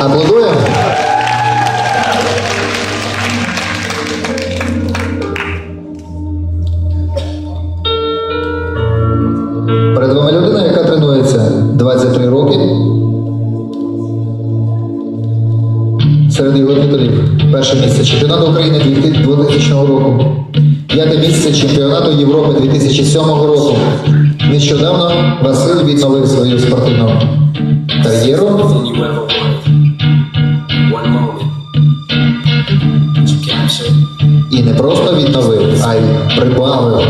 Аплодуємо. Перед вами людина, яка тренується 23 роки. Серед його перше місце чемпіонату України 2000 року, п'яте місце чемпіонату Європи 2007 року. Нещодавно Василь відновив свою спортивну кар'єру і не просто відновив, а й прибавив.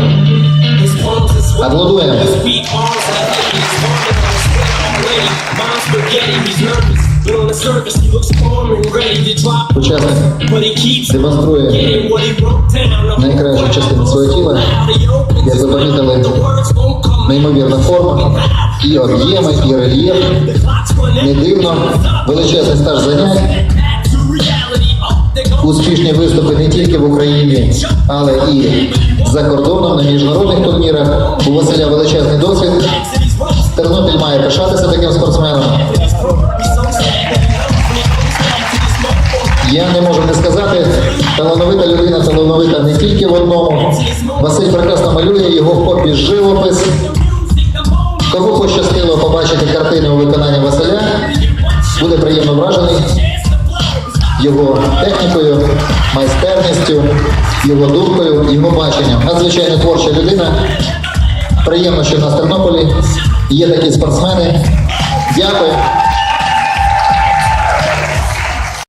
Аплодуємо. Mom's spaghetti, he's nervous. But on the surface, he looks calm and ready to drop. Учасник But he keeps демонструє getting what he wrote down. найкращу частину свого тіла. Як ви помітили, неймовірна форма, і об'єми, і рельєф. Не дивно, величезний стаж занять, успішні виступи не тільки в Україні, але і за кордоном на міжнародних турнірах. У Василя величезний досвід. Тернопіль має пишатися таким спортсменом. Я не можу не сказати, талановита людина, талановита не тільки в одному. Василь прекрасно малює його хобі живопис. Кому пощастило побачити картини у виконанні Василя, буде приємно вражений його технікою, майстерністю, його думкою, його баченням. Надзвичайно творча людина. Приємно, що в нас в Тернополі є такі спортсмени. Дякую.